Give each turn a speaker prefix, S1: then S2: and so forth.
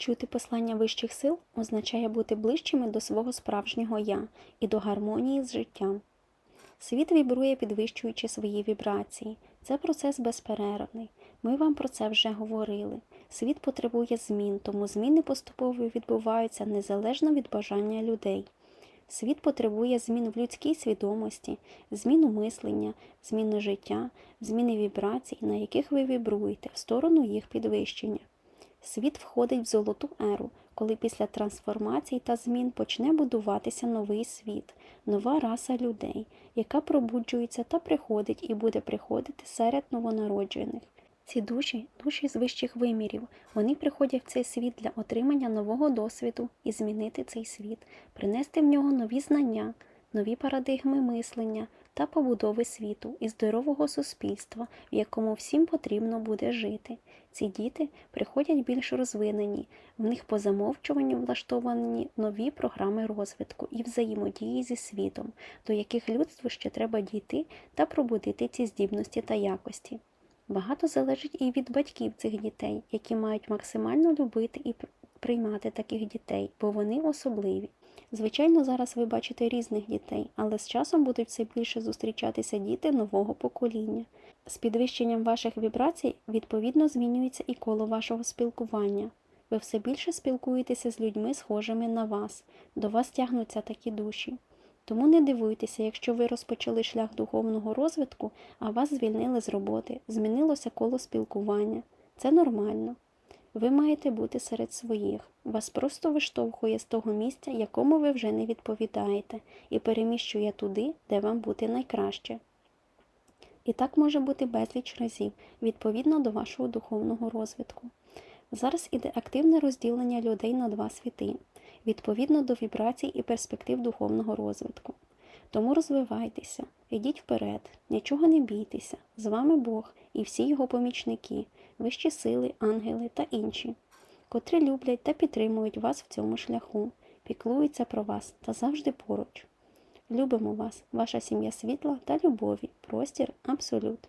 S1: Чути послання вищих сил означає бути ближчими до свого справжнього я і до гармонії з життям. Світ вібрує, підвищуючи свої вібрації. Це процес безперервний. Ми вам про це вже говорили. Світ потребує змін, тому зміни поступово відбуваються незалежно від бажання людей. Світ потребує змін в людській свідомості, зміну мислення, зміни життя, зміни вібрацій, на яких ви вібруєте, в сторону їх підвищення. Світ входить в золоту еру, коли після трансформацій та змін почне будуватися новий світ, нова раса людей, яка пробуджується та приходить і буде приходити серед новонароджених. Ці душі, душі з вищих вимірів, вони приходять в цей світ для отримання нового досвіду і змінити цей світ, принести в нього нові знання, нові парадигми мислення та побудови світу і здорового суспільства, в якому всім потрібно буде жити. Ці діти приходять більш розвинені, в них по замовчуванню влаштовані нові програми розвитку і взаємодії зі світом, до яких людству ще треба дійти та пробудити ці здібності та якості. Багато залежить і від батьків цих дітей, які мають максимально любити і приймати таких дітей, бо вони особливі. Звичайно, зараз ви бачите різних дітей, але з часом будуть все більше зустрічатися діти нового покоління. З підвищенням ваших вібрацій відповідно змінюється і коло вашого спілкування. Ви все більше спілкуєтеся з людьми, схожими на вас. До вас тягнуться такі душі. Тому не дивуйтеся, якщо ви розпочали шлях духовного розвитку, а вас звільнили з роботи, змінилося коло спілкування. Це нормально. Ви маєте бути серед своїх. Вас просто виштовхує з того місця, якому ви вже не відповідаєте, і переміщує туди, де вам бути найкраще. І так може бути безліч разів, відповідно до вашого духовного розвитку. Зараз іде активне розділення людей на два світи, відповідно до вібрацій і перспектив духовного розвитку. Тому розвивайтеся, йдіть вперед, нічого не бійтеся, з вами Бог і всі його помічники, вищі сили, ангели та інші, котрі люблять та підтримують вас в цьому шляху, піклуються про вас та завжди поруч. Любимо вас, ваша сім'я світла та любові, простір, абсолют.